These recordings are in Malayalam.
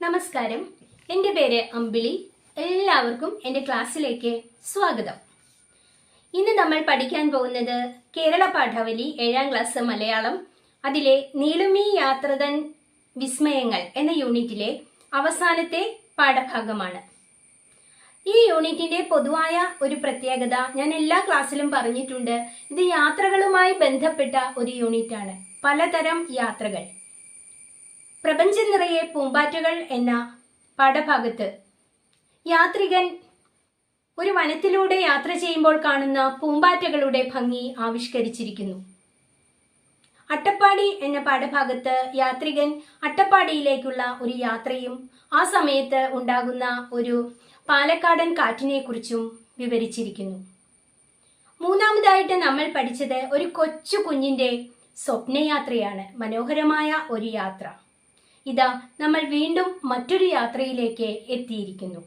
നമസ്കാരം. എന്റെ പേര് അമ്പിളി. എല്ലാവർക്കും എന്റെ ക്ലാസ്സിലേക്ക് സ്വാഗതം. ഇന്ന് നമ്മൾ പഠിക്കാൻ പോകുന്നത് കേരള പാഠാവലി ഏഴാം ക്ലാസ് മലയാളം അതിലെ നീളുമീ യാത്രതൻ വിസ്മയങ്ങൾ എന്ന യൂണിറ്റിലെ അവസാനത്തെ പാഠഭാഗമാണ്. ഈ യൂണിറ്റിന്റെ പൊതുവായ ഒരു പ്രത്യേകത ഞാൻ എല്ലാ ക്ലാസ്സിലും പറഞ്ഞിട്ടുണ്ട്. ഇത് യാത്രകളുമായി ബന്ധപ്പെട്ട ഒരു യൂണിറ്റാണ്. പലതരം യാത്രകൾ. പ്രപഞ്ചം നിറയെ പൂമ്പാറ്റകൾ എന്ന പാഠഭാഗത്ത് യാത്രികൻ ഒരു വനത്തിലൂടെ യാത്ര ചെയ്യുമ്പോൾ കാണുന്ന പൂമ്പാറ്റകളുടെ ഭംഗി ആവിഷ്കരിച്ചിരിക്കുന്നു. അട്ടപ്പാടി എന്ന പാഠഭാഗത്ത് യാത്രികൻ അട്ടപ്പാടിയിലേക്കുള്ള ഒരു യാത്രയും ആ സമയത്ത് ഉണ്ടാകുന്ന ഒരു പാലക്കാടൻ കാറ്റിനെ കുറിച്ചും വിവരിച്ചിരിക്കുന്നു. മൂന്നാമതായിട്ട് നമ്മൾ പഠിച്ചത് ഒരു കൊച്ചു കുഞ്ഞിന്റെ സ്വപ്നയാത്രയാണ് മനോഹരമായ ഒരു യാത്ര. ഇതാ നമ്മൾ വീണ്ടും മറ്റൊരു യാത്രയിലേക്ക് എത്തിയിരിക്കുന്നു.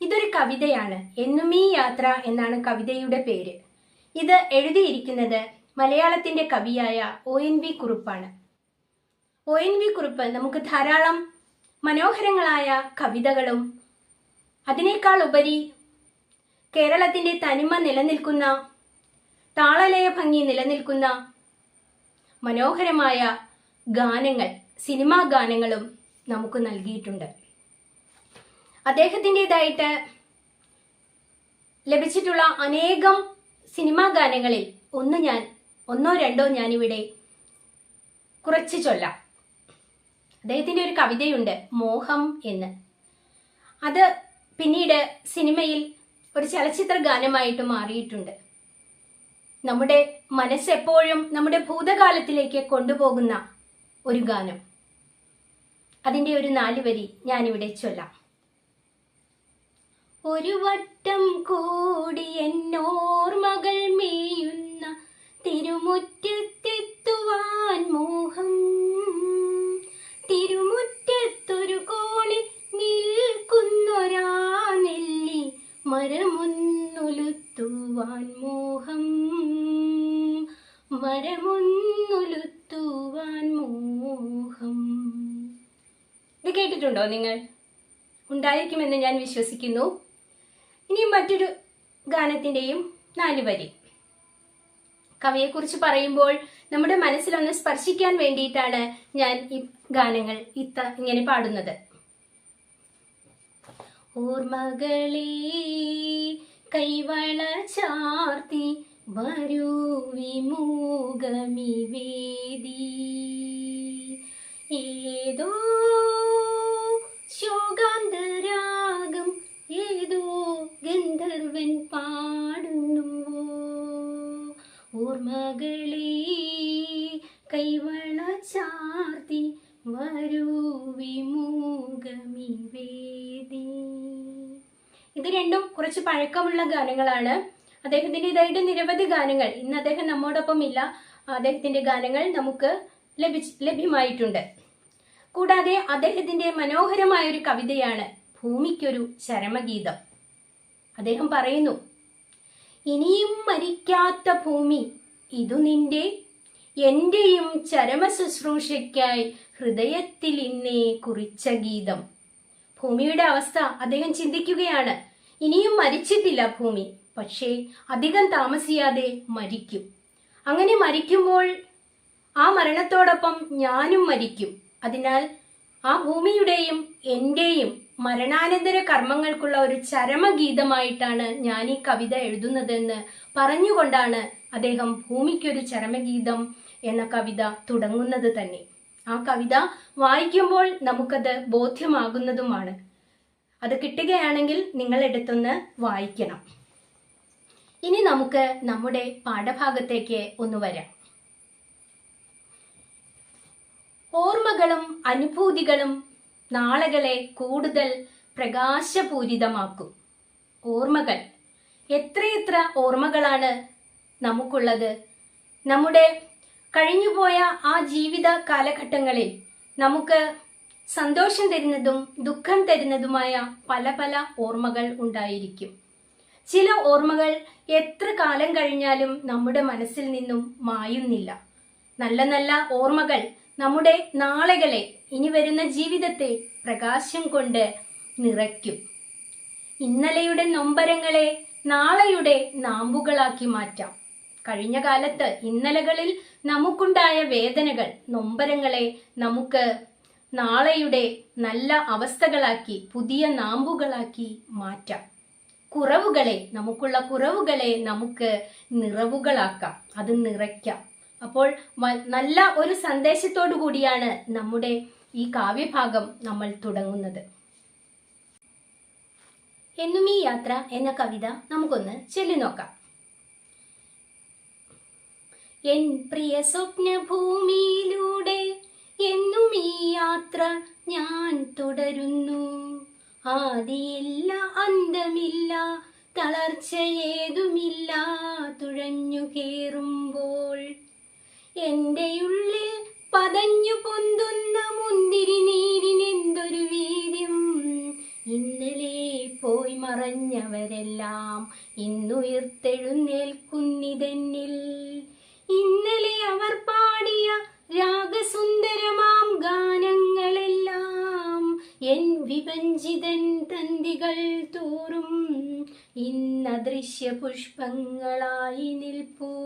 ഇതൊരു കവിതയാണ്. എന്നും ഈ യാത്ര എന്നാണ് കവിതയുടെ പേര്. ഇത് എഴുതിയിരിക്കുന്നത് മലയാളത്തിന്റെ കവിയായ ഒ എൻ വി കുറുപ്പാണ്. ഒ എൻ വി കുറുപ്പ് നമുക്ക് ധാരാളം മനോഹരങ്ങളായ കവിതകളും അതിനേക്കാൾ ഉപരി കേരളത്തിന്റെ തനിമ നിലനിൽക്കുന്ന താളലയ ഭംഗി നിലനിൽക്കുന്ന മനോഹരമായ ഗാനങ്ങൾ സിനിമാ ഗാനങ്ങളും നമുക്ക് നൽകിയിട്ടുണ്ട്. അദ്ദേഹത്തിന്റെതായിട്ട് ലഭിച്ചിട്ടുള്ള അനേകം സിനിമാ ഗാനങ്ങളിൽ ഒന്ന് ഞാൻ ഒന്നോ രണ്ടോ ഞാനിവിടെ കുറച്ച് ചൊല്ലാം. അദ്ദേഹത്തിന്റെ ഒരു കവിതയുണ്ട് മോഹം എന്ന്. അത് പിന്നീട് സിനിമയിൽ ഒരു ചലച്ചിത്ര ഗാനമായിട്ട് മാറിയിട്ടുണ്ട്. നമ്മുടെ മനസ്സെപ്പോഴും നമ്മുടെ ഭൂതകാലത്തിലേക്ക് കൊണ്ടുപോകുന്ന ഒരു ഗാനം. അതിന്റെ ഒരു നാല് വരി ഞാനിവിടെ ചൊല്ലാം. ഒരു വട്ടം കൂടി എന്നോർമകൾ മേയുന്ന തിരുമുറ്റത്തെത്തുവാൻ മോഹം. തിരുമുറ്റത്തൊരു കോണിൽ നിൽക്കുന്നൊരാ നെല്ലി മരമൊന്നുലുത്തുവാൻ മോഹം. മരമൊന്നുലുത്തുവാൻ ഇത് കേട്ടിട്ടുണ്ടോ നിങ്ങൾ? ഉണ്ടായിരിക്കുമെന്ന് ഞാൻ വിശ്വസിക്കുന്നു. ഇനി മറ്റൊരു ഗാനത്തിന്റെയും നാല് വരി. കവിയെക്കുറിച്ച് പറയുമ്പോൾ നമ്മുടെ മനസ്സിലൊന്ന് സ്പർശിക്കാൻ വേണ്ടിയിട്ടാണ് ഞാൻ ഈ ഗാനങ്ങൾ ഇത്ത ഇങ്ങനെ പാടുന്നത്. ഓർമ്മകളെ കൈവള ചാർത്തി വരൂ വിമൂഗമി വേദി ഏതോ ശോകാന്തരാഗം ഏതോ ഗന്ധർവൻ പാടുന്നുവോ? ഓർമ്മകളെ കൈവള ചാർത്തി വരൂ വിമൂകമിവേദി ഇത് രണ്ടും കുറച്ച് പഴക്കമുള്ള ഗാനങ്ങളാണ്. അദ്ദേഹത്തിന്റെതായിട്ട് നിരവധി ഗാനങ്ങൾ. ഇന്ന് അദ്ദേഹം നമ്മോടൊപ്പം ഇല്ല അദ്ദേഹത്തിന്റെ ഗാനങ്ങൾ നമുക്ക് ലഭിച്ച് ലഭ്യമായിട്ടുണ്ട്. കൂടാതെ അദ്ദേഹത്തിന്റെ മനോഹരമായ ഒരു കവിതയാണ് ഭൂമിക്കൊരു ചരമഗീതം. അദ്ദേഹം പറയുന്നു ഇനിയും മരിക്കാത്ത ഭൂമി ഇതു നിന്റെ എന്റെയും ചരമ ശുശ്രൂഷയ്ക്കായി ഹൃദയത്തിൽ ഇന്നേ കുറിച്ച ഗീതം ഭൂമിയുടെ അവസ്ഥ അദ്ദേഹം ചിന്തിക്കുകയാണ് ഇനിയും മരിച്ചിട്ടില്ല ഭൂമി പക്ഷേ അധികം താമസിയാതെ മരിക്കും. അങ്ങനെ മരിക്കുമ്പോൾ ആ മരണത്തോടൊപ്പം ഞാനും മരിക്കും. അതിനാൽ ആ ഭൂമിയുടെയും എന്റെയും മരണാനന്തര കർമ്മങ്ങൾക്കുള്ള ഒരു ചരമഗീതമായിട്ടാണ് ഞാൻ ഈ കവിത എഴുതുന്നതെന്ന് പറഞ്ഞുകൊണ്ടാണ് അദ്ദേഹം ഭൂമിക്കൊരു ചരമഗീതം എന്ന കവിത തുടങ്ങുന്നത് തന്നെ. ആ കവിത വായിക്കുമ്പോൾ നമുക്കത് ബോധ്യമാകുന്നതുമാണ്. അത് കിട്ടുകയാണെങ്കിൽ നിങ്ങൾ എടുത്തൊന്ന് വായിക്കണം. ഇനി നമുക്ക് നമ്മുടെ പാഠഭാഗത്തേക്ക് ഒന്ന് വരാം. ഓർമ്മകളും അനുഭൂതികളും നാളകളെ കൂടുതൽ പ്രകാശപൂരിതമാക്കും. ഓർമ്മകൾ. എത്രയെത്ര ഓർമ്മകളാണ് നമുക്കുള്ളത്. നമ്മുടെ കഴിഞ്ഞുപോയ ആ ജീവിത കാലഘട്ടങ്ങളിൽ നമുക്ക് സന്തോഷം തരുന്നതും ദുഃഖം തരുന്നതുമായ പല പല ഓർമ്മകൾ ഉണ്ടായിരിക്കും. ചില ഓർമ്മകൾ എത്ര കാലം കഴിഞ്ഞാലും നമ്മുടെ മനസ്സിൽ നിന്നും മായുന്നില്ല. നല്ല നല്ല ഓർമ്മകൾ നമ്മുടെ നാളുകളെ ഇനി വരുന്ന ജീവിതത്തെ പ്രകാശം കൊണ്ട് നിറയ്ക്കും. ഇന്നലെയുടെ നൊമ്പരങ്ങളെ നാളെയുടെ നാമ്പുകളാക്കി മാറ്റാം. കഴിഞ്ഞ കാലത്ത് ഇന്നലകളിൽ നമുക്കുണ്ടായ വേദനകൾ നൊമ്പരങ്ങളെ നമുക്ക് നാളെയുടെ നല്ല അവസ്ഥകളാക്കി പുതിയ നാമ്പുകളാക്കി മാറ്റാം. കുറവുകളെ നമുക്കുള്ള കുറവുകളെ നമുക്ക് നിറവുകളാക്കാം. അത് നിറയ്ക്കാം. അപ്പോൾ നല്ല ഒരു സന്ദേശത്തോടു കൂടിയാണ് നമ്മുടെ ഈ കാവ്യഭാഗം നമ്മൾ തുടങ്ങുന്നത്. എന്നും ഈ യാത്ര എന്ന കവിത നമുക്കൊന്ന് ചൊല്ലി നോക്കാം. എൻ പ്രിയ സ്വപ്നഭൂമിയിലൂടെ എന്നും ഈ യാത്ര ഞാൻ തുടരുന്നു. ആദിയില്ല അന്തമില്ല തളർച്ചയേതുമില്ല തുഴഞ്ഞു കേറുമ്പോൾ എന്റെ ഉള്ളിൽ പതഞ്ഞു പൊന്തുന്ന മുന്തിരി നീരിനെന്തൊരു വീര്യം. ഇന്നലെ പോയി മറഞ്ഞവരെല്ലാം ഇന്നുയർത്തെഴുന്നേൽക്കുന്നിതെന്നിൽ. ഇന്നലെ അവർ പാടിയ രാഗസുന്ദരമാം ഗാനങ്ങളെല്ലാം എൻ വിവഞ്ചിതൻ തന്തികൾ തോറും. ഇന്നദൃശ്യ പുഷ്പങ്ങളായി നിൽപ്പൂ.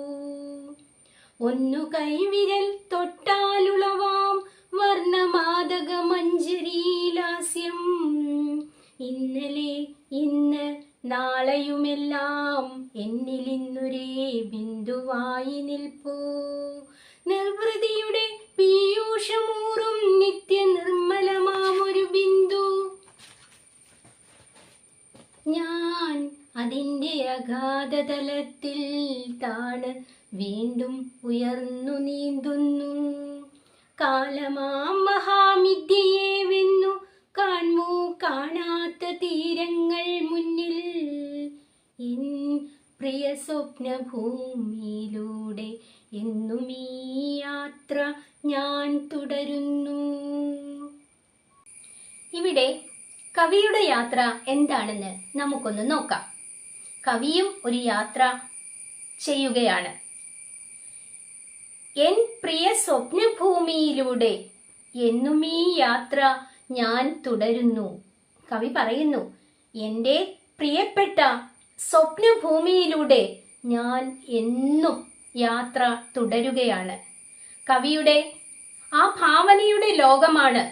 ഒന്നു കൈവിരൽ തൊട്ടാലുളവാം വർണമാതക മഞ്ജരീലാസ്യം ഇന്നലെ ഇന്ന് നാളെയുമെല്ലാം എന്നിലിന്നൊരേ ബിന്ദുവായി നിൽപ്പൂ. നിർവൃതിയുടെ പീയൂഷമൂറും നിത്യ നിർമ്മലമാമൊരു ബിന്ദു. ഞാൻ അതിന്റെ അഗാധതലത്തിൽ താണ് വീണ്ടും ഉയർന്നു നീന്തുന്നു. കാലമാം മഹാമിദ്യയെ വെന്നു. കാൺമൂ കാണാത്ത തീരങ്ങൾ മുന്നിൽ. എൻ പ്രിയ സ്വപ്നഭൂമിയിലൂടെ എന്നും ഈ യാത്ര ഞാൻ തുടരുന്നു. ഇവിടെ കവിയുടെ യാത്ര എന്താണെന്ന് നമുക്കൊന്ന് നോക്കാം. കവിയും ഒരു യാത്ര ചെയ്യുകയാണ്. എൻ പ്രിയ സ്വപ്നഭൂമിയിലൂടെ. എന്നും ഈ യാത്ര ഞാൻ തുടരുന്നു. കവി പറയുന്നു എന്റെ പ്രിയപ്പെട്ട സ്വപ്നഭൂമിയിലൂടെ ഞാൻ എന്നും യാത്ര തുടരുകയാണ്. കവിയുടെ ആ ഭാവനയുടെ ലോകമാണ്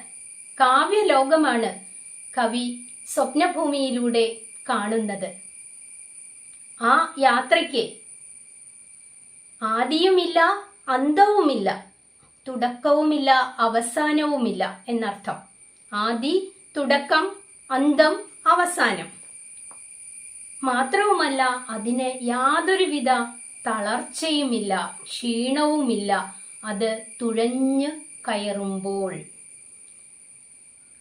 കാവ്യലോകമാണ് കവി സ്വപ്നഭൂമിയിലൂടെ കാണുന്നത്. ആ യാത്രയ്ക്ക് ആദിയുമില്ല അന്തവുമില്ല തുടക്കവുമില്ല അവസാനവുമില്ല എന്നർത്ഥം. ആദി തുടക്കം അന്തം അവസാനം. മാത്രവുമല്ല അതിന് യാതൊരുവിധ തളർച്ചയുമില്ല ക്ഷീണവുമില്ല. അത് തുഴഞ്ഞു കയറുമ്പോൾ.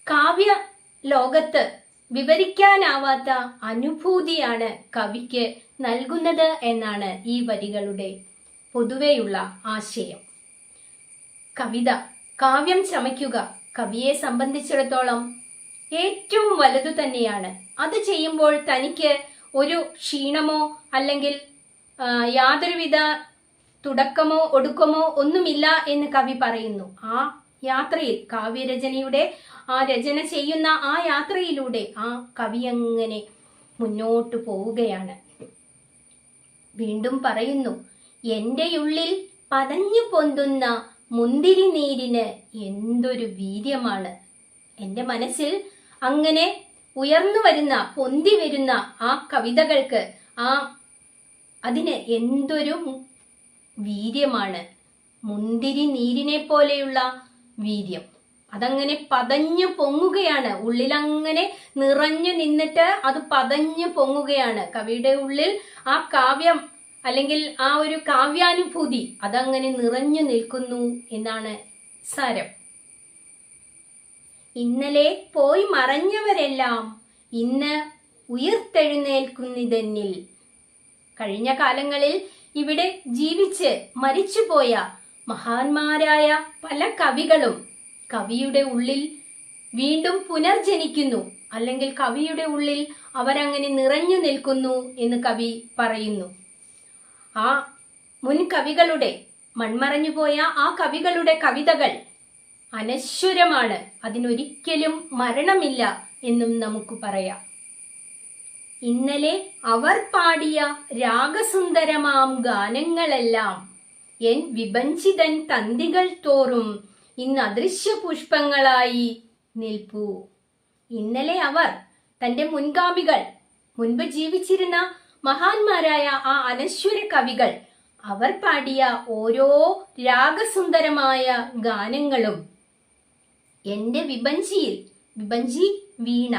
കാവ്യ ലോകത്ത് വിവരിക്കാനാവാത്ത അനുഭൂതിയാണ് കവിക്ക് നൽകുന്നത് എന്നാണ് ഈ വരികളുടെ പൊതുവെയുള്ള ആശയം. കവിത കാവ്യം ചമയ്ക്കുക കവിയെ സംബന്ധിച്ചിടത്തോളം ഏറ്റവും വലുതു തന്നെയാണ്. അത് ചെയ്യുമ്പോൾ തനിക്ക് ഒരു ക്ഷീണമോ അല്ലെങ്കിൽ യാതൊരുവിധ തുടക്കമോ ഒടുക്കമോ ഒന്നുമില്ല എന്ന് കവി പറയുന്നു. ആ യാത്രയിൽ കാവ്യരചനയുടെ ആ രചന ചെയ്യുന്ന ആ യാത്രയിലൂടെ ആ കവി അങ്ങനെ മുന്നോട്ട് പോവുകയാണ്. വീണ്ടും പറയുന്നു എന്റെ ഉള്ളിൽ പതഞ്ഞു പൊന്തുന്ന മുന്തിരി നീരിന് എന്തൊരു വീര്യമാണ്. എന്റെ മനസ്സിൽ അങ്ങനെ ഉയർന്നു വരുന്ന പൊന്തി വരുന്ന ആ കവിതകൾക്ക് ആ അതിന് എന്തൊരു വീര്യമാണ്. മുന്തിരി നീരിനെ പോലെയുള്ള വീര്യം. അതങ്ങനെ പതഞ്ഞു പൊങ്ങുകയാണ്. ഉള്ളിലങ്ങനെ നിറഞ്ഞു നിന്നിട്ട് അത് പതഞ്ഞു പൊങ്ങുകയാണ്. കവിയുടെ ഉള്ളിൽ ആ കാവ്യം അല്ലെങ്കിൽ ആ ഒരു കാവ്യാനുഭൂതി അതങ്ങനെ നിറഞ്ഞു നിൽക്കുന്നു എന്നാണ് സാരം. ഇന്നലെ പോയി മറഞ്ഞവരെല്ലാം ഇന്ന് ഉയർത്തെഴുന്നേൽക്കുന്നിതെന്നിൽ. കഴിഞ്ഞ കാലങ്ങളിൽ ഇവിടെ ജീവിച്ച് മരിച്ചുപോയ മഹാന്മാരായ പല കവികളും കവിയുടെ ഉള്ളിൽ വീണ്ടും പുനർജനിക്കുന്നു. അല്ലെങ്കിൽ കവിയുടെ ഉള്ളിൽ അവരങ്ങനെ നിറഞ്ഞു നിൽക്കുന്നു എന്ന് കവി പറയുന്നു. ആ മുൻ കവികളുടെ മൺമറഞ്ഞുപോയ ആ കവികളുടെ കവിതകൾ അനശ്വരമാണ്. അതിനൊരിക്കലും മരണമില്ല എന്നും നമുക്ക് പറയാം. ഇന്നലെ അവർ പാടിയ രാഗസുന്ദരമാം ഗാനങ്ങളെല്ലാം എൻ വിഭഞ്ചിതൻ തന്തികൾ തോറും ഇന്ന് അദൃശ്യ പുഷ്പങ്ങളായി നിൽപ്പൂ. ഇന്നലെ അവർ തന്റെ മുൻഗാമികൾ മുൻപ് ജീവിച്ചിരുന്ന മഹാന്മാരായ ആ അനശ്വര കവികൾ അവർ പാടിയ ഓരോ രാഗസുന്ദരമായ ഗാനങ്ങളും എന്റെ വിഭഞ്ചിയിൽ വിഭഞ്ചി വീണ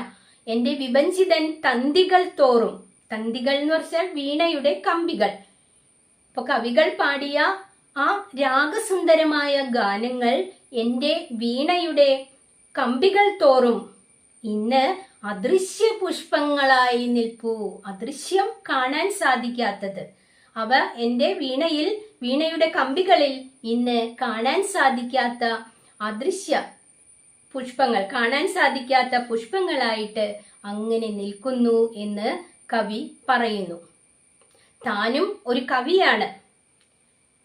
എന്റെ വിഭഞ്ചിതൻ തന്തികൾ തോറും തന്തികൾ എന്ന് പറഞ്ഞാൽ വീണയുടെ കമ്പികൾ. ഇപ്പൊ കവികൾ പാടിയ ആ രാഗസുന്ദരമായ ഗാനങ്ങൾ എന്റെ വീണയുടെ കമ്പികൾ തോറും ഇന്ന് അദൃശ്യ പുഷ്പങ്ങളായി നിൽപ്പൂ. അദൃശ്യം കാണാൻ സാധിക്കാത്തത്. അവ എന്റെ വീണയിൽ വീണയുടെ കമ്പികളിൽ ഇന്ന് കാണാൻ സാധിക്കാത്ത അദൃശ്യ പുഷ്പങ്ങൾ കാണാൻ സാധിക്കാത്ത പുഷ്പങ്ങളായിട്ട് അങ്ങനെ നിൽക്കുന്നു എന്ന് കവി പറയുന്നു. താനും ഒരു കവിയാണ്.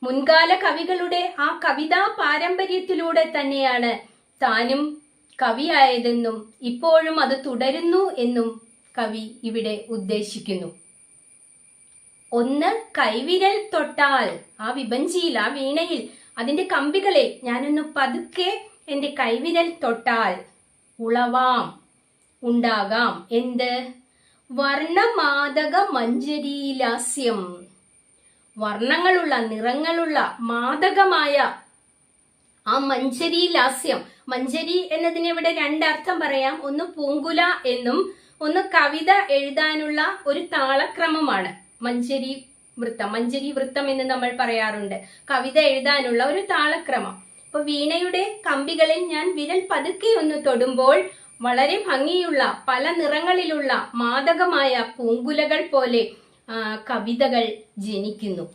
മുൻകാല കവികളുടെ ആ കവിതാ പാരമ്പര്യത്തിലൂടെ തന്നെയാണ് താനും കവിയായതെന്നും ഇപ്പോഴും അത് തുടരുന്നു എന്നും കവി ഇവിടെ ഉദ്ദേശിക്കുന്നു. ഒന്ന് കൈവിരൽ തൊട്ടാൽ ആ വിഭഞ്ചിയിൽ ആ വീണയിൽ അതിന്റെ കമ്പികളെ ഞാനൊന്ന് പതുക്കെ എന്റെ കൈവിരൽ തൊട്ടാൽ ഉളവാം ഉണ്ടാകാം. എന്ത്? വർണമാതക മഞ്ജരീലാസ്യം. വർണങ്ങളുള്ള നിറങ്ങളുള്ള മാതകമായ ആ മഞ്ചരി ലാസ്യം മഞ്ചരി എന്നതിന് ഇവിടെ രണ്ടർത്ഥം പറയാം. ഒന്ന് പൂങ്കുല എന്നും ഒന്ന് കവിത എഴുതാനുള്ള ഒരു താളക്രമമാണ്. മഞ്ചരി വൃത്തം. മഞ്ചരി വൃത്തം എന്ന് നമ്മൾ പറയാറുണ്ട്. കവിത എഴുതാനുള്ള ഒരു താളക്രമം. ഇപ്പൊ വീണയുടെ കമ്പികളിൽ ഞാൻ വിരൽ പതുക്കെ ഒന്ന് തൊടുമ്പോൾ വളരെ ഭംഗിയുള്ള പല നിറങ്ങളിലുള്ള മാദകമായ പൂങ്കുലകൾ പോലെ കവിതകൾ ജനിക്കുന്നു.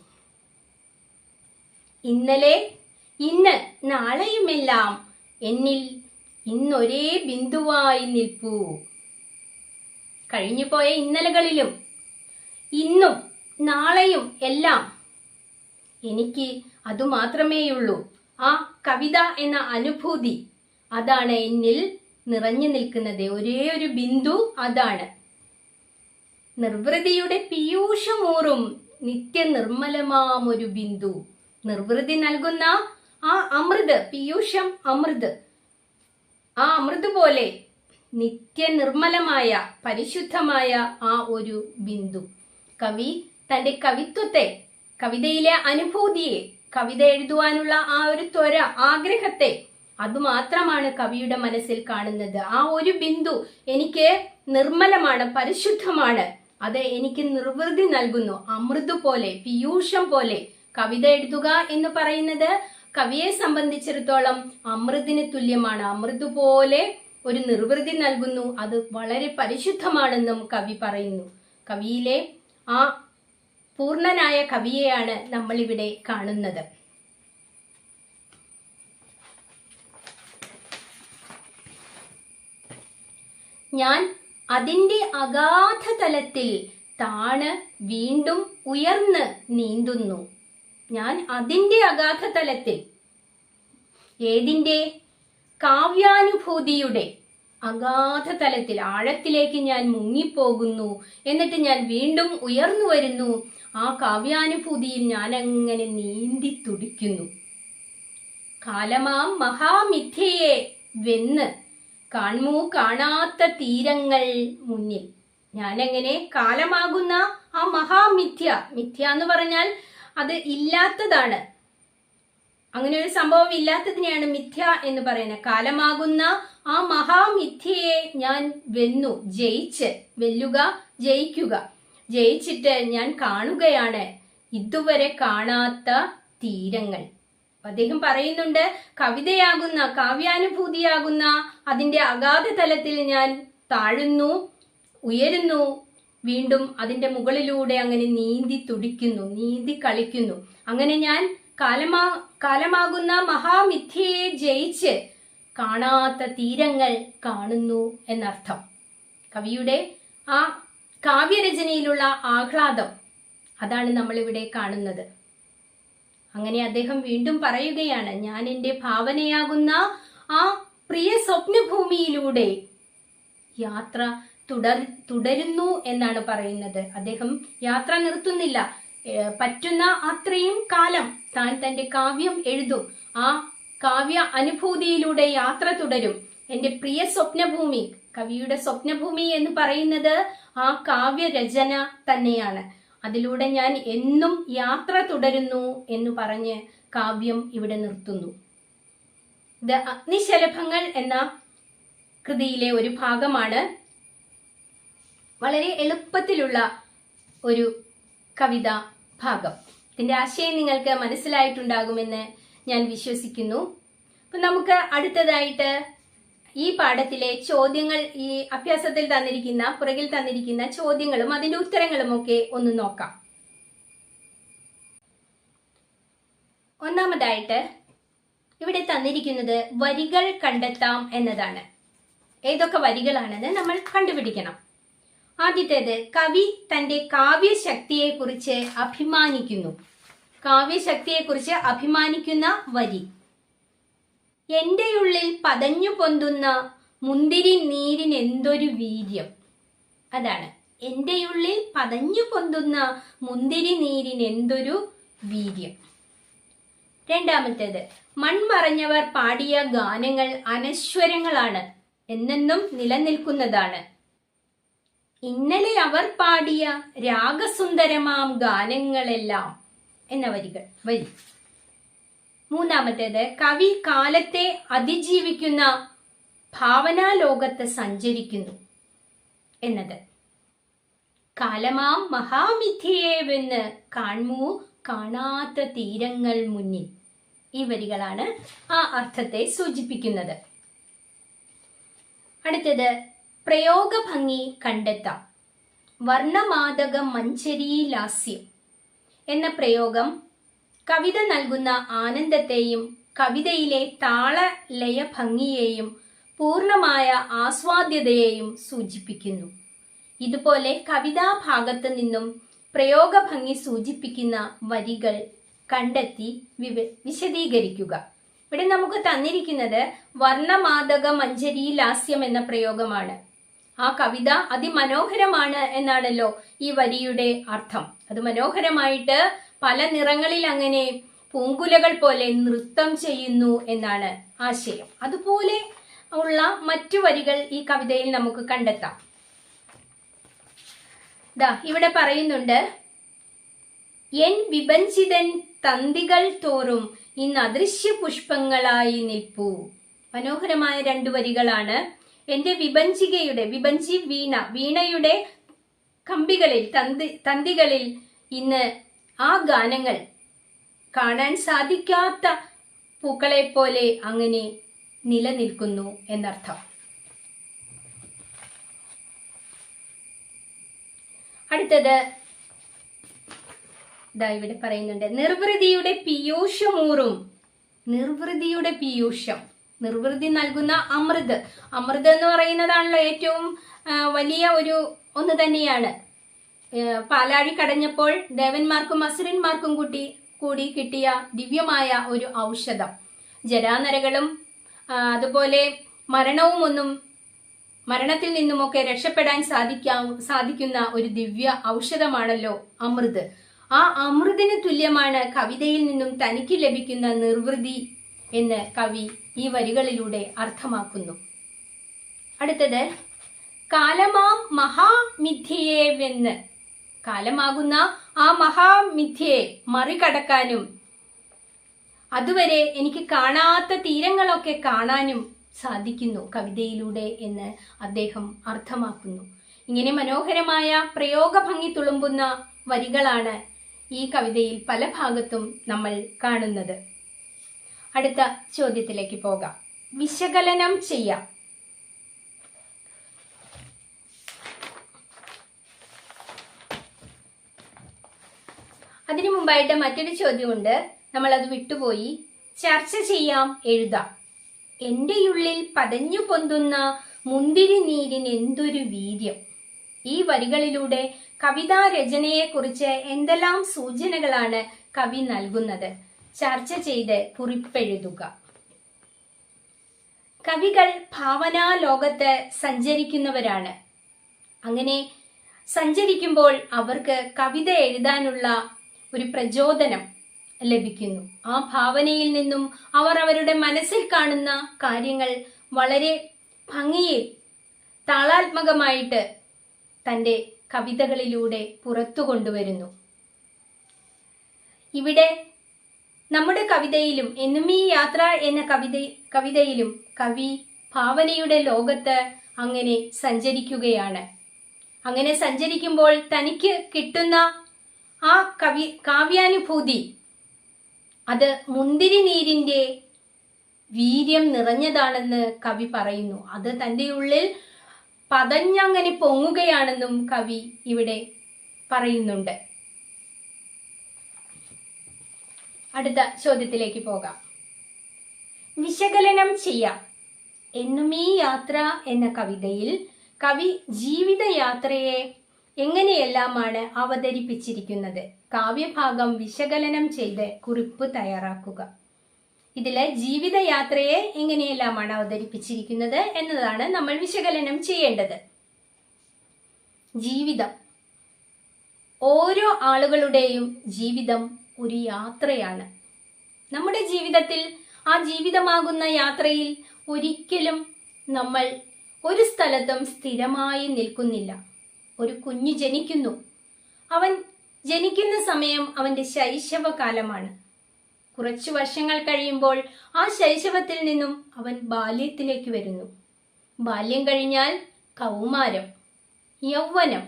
ഇന്നലെ ഇന്ന് നാളെയുമെല്ലാം എന്നിൽ ഇന്നൊരേ ബിന്ദുവായി നിൽപ്പൂ. കഴിഞ്ഞുപോയ ഇന്നലകളിലും ഇന്നും നാളെയും എല്ലാം എനിക്ക് അതുമാത്രമേയുള്ളൂ. ആ കവിത എന്ന അനുഭൂതി അതാണ് എന്നിൽ നിറഞ്ഞു നിൽക്കുന്നത്. ഒരേ ഒരു ബിന്ദു അതാണ്. നിർവൃതിയുടെ പീയൂഷമൂറും നിത്യ നിർമ്മലമാം ഒരു ബിന്ദു. നിർവൃതി നൽകുന്ന ആ അമൃത് പീയൂഷം അമൃത്. ആ അമൃത് പോലെ നിത്യ നിർമ്മലമായ പരിശുദ്ധമായ ആ ഒരു ബിന്ദു. കവി തന്റെ കവിത്വത്തെ കവിതയിലെ അനുഭൂതിയെ കവിത എഴുതുവാനുള്ള ആ ഒരു ത്വര ആഗ്രഹത്തെ അതുമാത്രമാണ് കവിയുടെ മനസ്സിൽ കാണുന്നത്. ആ ഒരു ബിന്ദു എനിക്ക് നിർമ്മലമാണ് പരിശുദ്ധമാണ്. അത് എനിക്ക് നിർവൃതി നൽകുന്നു. അമൃത് പോലെ പീയൂഷം പോലെ കവിത എഴുതുക എന്ന് പറയുന്നത് കവിയെ സംബന്ധിച്ചിടത്തോളം അമൃതിന് തുല്യമാണ്. അമൃത് പോലെ ഒരു നിർവൃതി നൽകുന്നു. അത് വളരെ പരിശുദ്ധമാണെന്നും കവി പറയുന്നു. കവിയിലെ ആ പൂർണനായ കവിയെയാണ് നമ്മളിവിടെ കാണുന്നത്. ഞാൻ അതിന്റെ അഗാധ തലത്തിൽ താണ് വീണ്ടും ഉയർന്ന് നീന്തുന്നു. ഞാൻ അതിന്റെ അഗാധ തലത്തിൽ ഏതിന്റെ കാവ്യാനുഭൂതിയുടെ അഗാധ തലത്തിൽ ആഴത്തിലേക്ക് ഞാൻ മുങ്ങിപ്പോകുന്നു. എന്നിട്ട് ഞാൻ വീണ്ടും ഉയർന്നു വരുന്നു. ആ കാവ്യാനുഭൂതിയിൽ ഞാൻ അങ്ങനെ നീന്തി തുടിക്കുന്നു. കാലമാം മഹാമിഥ്യയെ വെന്ന് കാൺമൂ കാണാത്ത തീരങ്ങൾ മുന്നിൽ. ഞാനെങ്ങനെ കാലമാകുന്ന ആ മഹാമിഥ്യ മിഥ്യ എന്ന് പറഞ്ഞാൽ അത് ഇല്ലാത്തതാണ്. അങ്ങനെ ഒരു സംഭവം ഇല്ലാത്തതിനെയാണ് മിഥ്യ എന്ന് പറയുന്നത്. കാലമാകുന്ന ആ മഹാമിഥ്യയെ ഞാൻ വെന്നു ജയിച്ച് വെല്ലുക ജയിക്കുക. ജയിച്ചിട്ട് ഞാൻ കാണുകയാണ്. ഇതുവരെ കാണാത്ത തീരങ്ങൾ. അദ്ദേഹം പറയുന്നുണ്ട് കവിതയാകുന്ന കാവ്യാനുഭൂതിയാകുന്ന അതിന്റെ അഗാധ തലത്തിൽ ഞാൻ താഴുന്നു ഉയരുന്നു വീണ്ടും അതിന്റെ മുകളിലൂടെ അങ്ങനെ നീന്തി തുടിക്കുന്നു നീന്തി കളിക്കുന്നു. അങ്ങനെ ഞാൻ കാലമാ കാലമാകുന്ന മഹാമിഥ്യയെ ജയിച്ച് കാണാത്ത തീരങ്ങൾ കാണുന്നു എന്നർത്ഥം. കവിയുടെ ആ കാവ്യരചനയിലുള്ള ആഹ്ലാദം അതാണ് നമ്മളിവിടെ കാണുന്നത്. അങ്ങനെ അദ്ദേഹം വീണ്ടും പറയുകയാണ് ഞാൻ എന്റെ ഭാവനയാകുന്ന ആ പ്രിയ സ്വപ്നഭൂമിയിലൂടെ യാത്ര തുടർ തുടരുന്നു എന്നാണ് പറയുന്നത്. അദ്ദേഹം യാത്ര നിർത്തുന്നില്ല. പറ്റുന്ന അത്രയും കാലം താൻ തന്റെ കാവ്യം എഴുതും. ആ കാവ്യ അനുഭൂതിയിലൂടെ യാത്ര തുടരും. എന്റെ പ്രിയ സ്വപ്നഭൂമി കവിയുടെ സ്വപ്നഭൂമി എന്ന് പറയുന്നത് ആ കാവ്യരചന തന്നെയാണ്. അതിലൂടെ ഞാൻ എന്നും യാത്ര തുടരുന്നു എന്ന് പറഞ്ഞ് കാവ്യം ഇവിടെ നിർത്തുന്നു. ദ അഗ്നിശലഭങ്ങൾ എന്ന കൃതിയിലെ ഒരു ഭാഗമാണ് വളരെ എളുപ്പത്തിലുള്ള ഒരു കവിത ഭാഗം. ഇതിന്റെ ആശയം നിങ്ങൾക്ക് മനസ്സിലായിട്ടുണ്ടാകുമെന്ന് ഞാൻ വിശ്വസിക്കുന്നു. അപ്പൊ നമുക്ക് അടുത്തതായിട്ട് ഈ പാഠത്തിലെ ചോദ്യങ്ങൾ ഈ അഭ്യാസത്തിൽ തന്നിരിക്കുന്ന പുറകിൽ തന്നിരിക്കുന്ന ചോദ്യങ്ങളും അതിന്റെ ഉത്തരങ്ങളും ഒക്കെ ഒന്ന് നോക്കാം. ഒന്നാമതായിട്ട് ഇവിടെ തന്നിരിക്കുന്നത് വരികൾ കണ്ടെത്താം എന്നതാണ്. ഏതൊക്കെ വരികളാണെന്ന് നമ്മൾ കണ്ടുപിടിക്കണം. ആദ്യത്തേത് കവി തന്റെ കാവ്യശക്തിയെക്കുറിച്ച് അഭിമാനിക്കുന്നു. കാവ്യശക്തിയെക്കുറിച്ച് അഭിമാനിക്കുന്ന വരി. എന്റെ ഉള്ളിൽ പതഞ്ഞു പൊന്തുന്ന മുന്തിരി നീരിനെന്തൊരു വീര്യം. അതാണ്. എന്റെ ഉള്ളിൽ പതഞ്ഞു പൊന്തുന്ന മുന്തിരി നീരിനെന്തൊരു വീര്യം. രണ്ടാമത്തേത്. മൺമറഞ്ഞവർ പാടിയ ഗാനങ്ങൾ അനശ്വരങ്ങളാണ്. എന്നെന്നും നിലനിൽക്കുന്നതാണ്. ഇന്നലെ അവർ പാടിയ രാഗസുന്ദരമാം ഗാനങ്ങളെല്ലാം. എന്ന വരികൾ. വരി. മൂന്നാമത്തേത് കവി കാലത്തെ അതിജീവിക്കുന്ന ഭാവനാലോകത്ത് സഞ്ചരിക്കുന്നു. എന്നത്. കാലമാം മഹാമിഥിയേവെന്ന് കാൺമൂ കാണാത്ത തീരങ്ങൾ മുന്നിൽ. ഈ വരികളാണ് ആ അർത്ഥത്തെ സൂചിപ്പിക്കുന്നത്. അടുത്തത് പ്രയോഗഭംഗി കണ്ടെത്താം. വർണമാതക മഞ്ചരി ലാസ്യം എന്ന പ്രയോഗം കവിത നൽകുന്ന ആനന്ദത്തെയും കവിതയിലെ താള ലയ ഭംഗിയെയും പൂർണമായ ആസ്വാദ്യതയെയും സൂചിപ്പിക്കുന്നു. ഇതുപോലെ കവിതാ ഭാഗത്ത് നിന്നും പ്രയോഗഭംഗി സൂചിപ്പിക്കുന്ന വരികൾ കണ്ടെത്തി വിവ വിശദീകരിക്കുക. ഇവിടെ നമുക്ക് തന്നിരിക്കുന്നത് വർണമാതക മഞ്ജരി ലാസ്യം എന്ന പ്രയോഗമാണ്. ആ കവിത അതിമനോഹരമാണ് എന്നാണല്ലോ ഈ വരിയുടെ അർത്ഥം. അത് മനോഹരമായിട്ട് പല നിറങ്ങളിൽ അങ്ങനെ പൂങ്കുലകൾ പോലെ നൃത്തം ചെയ്യുന്നു എന്നാണ് ആശയം. അതുപോലെ ഉള്ള മറ്റു വരികൾ ഈ കവിതയിൽ നമുക്ക് കണ്ടെത്താം. ദാ ഇവിടെ പറയുന്നുണ്ട് എൻ വിഭഞ്ചിതൻ തന്തികൾ തോറും ഇന്ന് അദൃശ്യ പുഷ്പങ്ങളായി നിൽപ്പൂ. മനോഹരമായ രണ്ടു വരികളാണ് എന്റെ വിഭഞ്ചികയുടെ വിഭഞ്ചി വീണ വീണയുടെ കമ്പികളിൽ തന്തി തന്തികളിൽ ഇന്ന് ആ ഗാനങ്ങൾ കാണാൻ സാധിക്കാത്ത പൂക്കളെ പോലെ അങ്ങനെ നിലനിൽക്കുന്നു എന്നർത്ഥം. അടുത്തത് ഇതാ ഇവിടെ പറയുന്നുണ്ട് നിർവൃതിയുടെ പീയൂഷമൂറും നിർവൃതിയുടെ പീയൂഷം. നിർവൃതി നൽകുന്ന അമൃത്. അമൃത് എന്ന് പറയുന്നതാണല്ലോ ഏറ്റവും വലിയ ഒരു ഒന്ന് തന്നെയാണ്. പാലാഴി കടഞ്ഞപ്പോൾ ദേവന്മാർക്കും അസുരന്മാർക്കും കൂട്ടി കൂടി കിട്ടിയ ദിവ്യമായ ഒരു ഔഷധം. ജരാനരകളും അതുപോലെ മരണവും ഒന്നും മരണത്തിൽ നിന്നുമൊക്കെ രക്ഷപ്പെടാൻ സാധിക്കാം സാധിക്കുന്ന ഒരു ദിവ്യ ഔഷധമാണല്ലോ അമൃത്. ആ അമൃതിന് തുല്യമാണ് കവിതയിൽ നിന്നും തനിക്ക് ലഭിക്കുന്ന നിർവൃതി എന്ന് കവി ഈ വരികളിലൂടെ അർത്ഥമാക്കുന്നു. അടുത്തത് കാലമാം മഹാമിഥ്യയെവെന്ന് കാലമാകുന്ന ആ മഹാമിഥ്യയെ മറികടക്കാനും അതുവരെ എനിക്ക് കാണാത്ത തീരങ്ങളൊക്കെ കാണാനും സാധിക്കുന്നു കവിതയിലൂടെ എന്ന് അദ്ദേഹം അർത്ഥമാക്കുന്നു. ഇങ്ങനെ മനോഹരമായ പ്രയോഗഭംഗി തുളുമ്പുന്ന വരികളാണ് ഈ കവിതയിൽ പല ഭാഗത്തും നമ്മൾ കാണുന്നത്. അടുത്ത ചോദ്യത്തിലേക്ക് പോകാം. വിശകലനം ചെയ്യാം. അതിനു മുമ്പായിട്ട് മറ്റൊരു ചോദ്യമുണ്ട്. നമ്മൾ അത് വിട്ടുപോയി. ചർച്ച ചെയ്യാം എഴുതാം. എന്റെ ഉള്ളിൽ പതഞ്ഞു പൊന്തുന്ന മുന്തിരി നീരിന് എന്തൊരു വീര്യം? ഈ വരികളിലൂടെ കവിതാ രചനയെക്കുറിച്ച് എന്തെല്ലാം സൂചനകളാണ് കവി നൽകുന്നത്? ചർച്ച ചെയ്ത് കുറിപ്പെഴുതുക. കവികൾ ഭാവനാ ലോകത്ത് സഞ്ചരിക്കുന്നവരാണ്. അങ്ങനെ സഞ്ചരിക്കുമ്പോൾ അവർക്ക് കവിത എഴുതാനുള്ള ഒരു പ്രചോദനം ലഭിക്കുന്നു. ആ ഭാവനയിൽ നിന്നും അവർ അവരുടെ മനസ്സിൽ കാണുന്ന കാര്യങ്ങൾ വളരെ ഭംഗിയിൽ താളാത്മകമായിട്ട് തന്റെ കവിതകളിലൂടെ പുറത്തു കൊണ്ടുവരുന്നു ഇവിടെ നമ്മുടെ കവിതയിലും എന്നും ഈ യാത്ര എന്ന കവിത കവിതയിലും കവി ഭാവനയുടെ ലോകത്ത് അങ്ങനെ സഞ്ചരിക്കുകയാണ്. അങ്ങനെ സഞ്ചരിക്കുമ്പോൾ തനിക്ക് കിട്ടുന്ന ആ കവി കാവ്യാനുഭൂതി അത് മുന്തിരി നീരിന്റെ വീര്യം നിറഞ്ഞതാണെന്ന് കവി പറയുന്നു. അത് തന്റെ ഉള്ളിൽ പതഞ്ഞങ്ങനെ പൊങ്ങുകയാണെന്നും കവി ഇവിടെ പറയുന്നുണ്ട്. അടുത്ത ചോദ്യത്തിലേക്ക് പോകാം. വിശകലനം ചെയ്യാം. എന്നും ഈ യാത്ര എന്ന കവിതയിൽ കവി ജീവിതയാത്രയെ എങ്ങനെയെല്ലാമാണ് അവതരിപ്പിച്ചിരിക്കുന്നത്? കാവ്യഭാഗം വിശകലനം ചെയ്ത് കുറിപ്പ് തയ്യാറാക്കുക. ഇതിലെ ജീവിതയാത്രയെ എങ്ങനെയെല്ലാമാണ് അവതരിപ്പിച്ചിരിക്കുന്നത് എന്നതാണ് നമ്മൾ വിശകലനം ചെയ്യേണ്ടത്. ജീവിതം. ഓരോ ആളുകളുടെയും ജീവിതം ഒരു യാത്രയാണ്. നമ്മുടെ ജീവിതത്തിൽ ആ ജീവിതമാകുന്ന യാത്രയിൽ ഒരിക്കലും നമ്മൾ ഒരു സ്ഥലത്തും സ്ഥിരമായി നിൽക്കുന്നില്ല. ഒരു കുഞ്ഞു ജനിക്കുന്നു. അവൻ ജനിക്കുന്ന സമയം അവന്റെ ശൈശവകാലമാണ്. കുറച്ചു വർഷങ്ങൾ കഴിയുമ്പോൾ ആ ശൈശവത്തിൽ നിന്നും അവൻ ബാല്യത്തിലേക്ക് വരുന്നു. ബാല്യം കഴിഞ്ഞാൽ കൗമാരം യൗവനം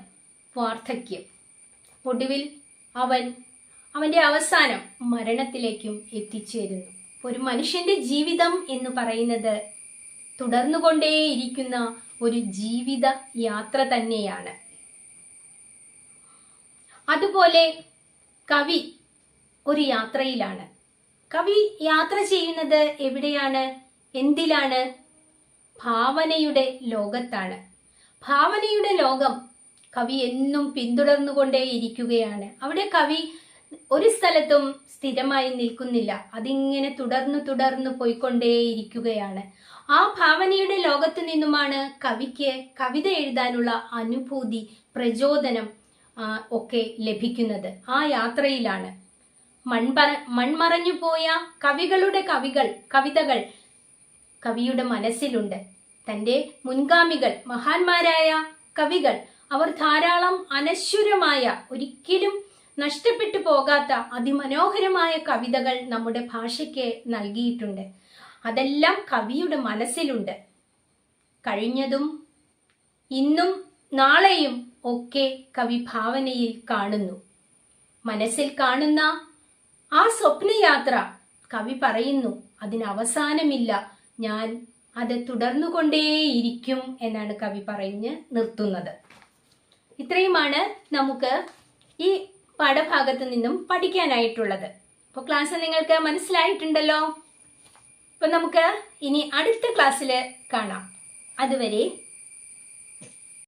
വാർദ്ധക്യം. ഒടുവിൽ അവൻ അവന്റെ അവസാനം മരണത്തിലേക്കും എത്തിച്ചേരുന്നു. ഒരു മനുഷ്യന്റെ ജീവിതം എന്ന് പറയുന്നത് തുടർന്നുകൊണ്ടേയിരിക്കുന്ന ഒരു ജീവിത യാത്ര തന്നെയാണ്. അതുപോലെ കവി ഒരു യാത്രയിലാണ്. കവി യാത്ര ചെയ്യുന്നത് എവിടെയാണ്? എന്തിലാണ്? ഭാവനയുടെ ലോകത്താണ്. ഭാവനയുടെ ലോകം കവി എന്നും പിന്തുടർന്നുകൊണ്ടേയിരിക്കുകയാണ്. അവിടെ കവി ഒരു സ്ഥലത്തും സ്ഥിരമായി നിൽക്കുന്നില്ല. അതിങ്ങനെ തുടർന്നു തുടർന്നു പോയിക്കൊണ്ടേയിരിക്കുകയാണ്. ആ ഭാവനയുടെ ലോകത്തു നിന്നുമാണ് കവിക്ക് കവിത എഴുതാനുള്ള അനുഭൂതി പ്രചോദനം ഒക്കെ ലഭിക്കുന്നത്. ആ യാത്രയിലാണ്. മൺപറ മൺമറഞ്ഞു പോയ കവികളുടെ കവികൾ കവിതകൾ കവിയുടെ മനസ്സിലുണ്ട്. തന്റെ മുൻഗാമികൾ മഹാന്മാരായ കവികൾ അവർ ധാരാളം അനശ്വരമായ ഒരിക്കലും നഷ്ടപ്പെട്ടു പോകാത്ത അതിമനോഹരമായ കവിതകൾ നമ്മുടെ ഭാഷയ്ക്ക് നൽകിയിട്ടുണ്ട്. അതെല്ലാം കവിയുടെ മനസ്സിലുണ്ട്. കഴിഞ്ഞതും ഇന്നും നാളെയും ഒക്കെ കവി ഭാവനയിൽ കാണുന്നു. മനസ്സിൽ കാണുന്ന ആ സ്വപ്നയാത്ര കവി പറയുന്നു അതിന് അവസാനമില്ല ഞാൻ അത് തുടർന്നുകൊണ്ടേയിരിക്കും എന്നാണ് കവി പറഞ്ഞ് നിർത്തുന്നത്. ഇത്രയുമാണ് നമുക്ക് ഈ പാഠഭാഗത്ത് നിന്നും പഠിക്കാനായിട്ടുള്ളത്. അപ്പോൾ ക്ലാസ് നിങ്ങൾക്ക് മനസ്സിലായിട്ടുണ്ടല്ലോ? അപ്പൊ നമുക്ക് ഇനി അടുത്ത ക്ലാസ്സിൽ കാണാം. അതുവരെ